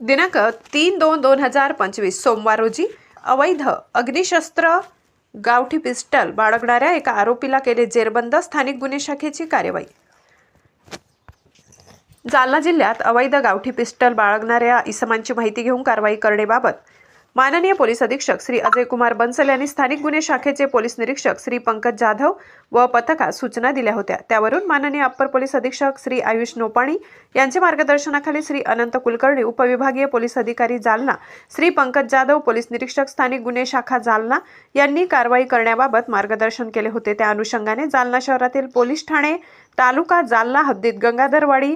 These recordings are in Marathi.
दिनांक तीन दोन दोन हजार पंचवीस सोमवार रोजी अवैध अग्निशस्त्र गावठी पिस्टल बाळगणाऱ्या एका आरोपीला केले जेरबंद स्थानिक गुन्हे शाखेची कार्यवाही. जालना जिल्ह्यात अवैध गावठी पिस्टल बाळगणाऱ्या इसमांची माहिती घेऊन कारवाई करण्याबाबत माननीय पोलीस अधीक्षक श्री अजय कुमार बन्सल यांनी स्थानिक गुन्हे शाखेचे पोलीस निरीक्षक श्री पंकज जाधव व पथकास सूचना दिल्या होत्या. त्यावरून माननीय अप्पर पोलीस अधीक्षक श्री आयुष नोपाणी यांच्या मार्गदर्शनाखाली श्री अनंत कुलकर्णी उपविभागीय पोलीस अधिकारी जालना श्री पंकज जाधव पोलीस निरीक्षक स्थानिक गुन्हे शाखा जालना यांनी कारवाई करण्याबाबत मार्गदर्शन केले होते. त्या अनुषंगाने जालना शहरातील पोलीस ठाणे तालुका जालना हद्दीत गंगाधरवाडी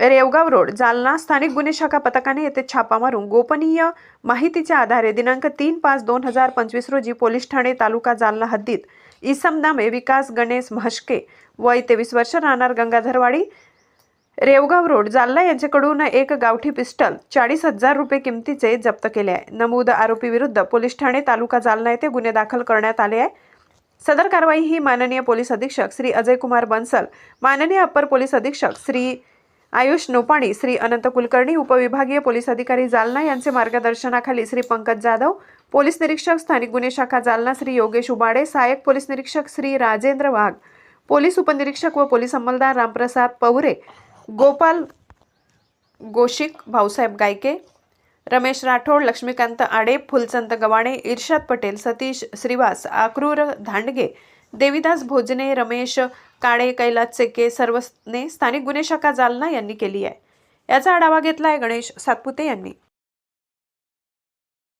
रेवगाव रोड जालना स्थानिक गुन्हे शाखा पथकाने येथे छापा मारून गोपनीय माहितीच्या आधारे दिनांक तीन पाच दोन हजार पंचवीस रोजी पोलीस ठाणे तालुका जालना हद्दीत इसम नामे विकास गणेश म्हशके वय तेवीस वर्ष राहणार गंगाधरवाडी रेवगाव रोड जालना यांच्याकडून एक गावठी पिस्टल चाळीस हजार रुपये किमतीचे जप्त केले आहे. नमूद आरोपी विरुद्ध पोलीस ठाणे तालुका जालना येथे गुन्हे दाखल करण्यात आले आहे. सदर कारवाई ही माननीय पोलीस अधीक्षक श्री अजय कुमार बन्सल माननीय अप्पर पोलीस अधीक्षक श्री आयुष नोपाणी श्री अनंत कुलकर्णी उपविभागीय पोलीस अधिकारी जालना यांचे मार्गदर्शनाखाली श्री पंकज जाधव पोलीस निरीक्षक स्थानिक गुन्हे शाखा जालना श्री योगेश उबाडे सहाय्यक पोलीस निरीक्षक श्री राजेंद्र वाघ पोलीस उपनिरीक्षक व पोलीस अंमलदार रामप्रसाद पवरे गोपाल गोशिक भाऊसाहेब गायके रमेश राठोड लक्ष्मीकांत आडे फुलचंद गवाणे इर्शाद पटेल सतीश श्रीवास आक्रूर धांडगे देविदास भोजने रमेश काळे कैलास चेके सर्वने स्थानिक गुन्हे शाखा जालना यांनी केली आहे. याचा आढावा घेतला आहे गणेश सातपुते यांनी.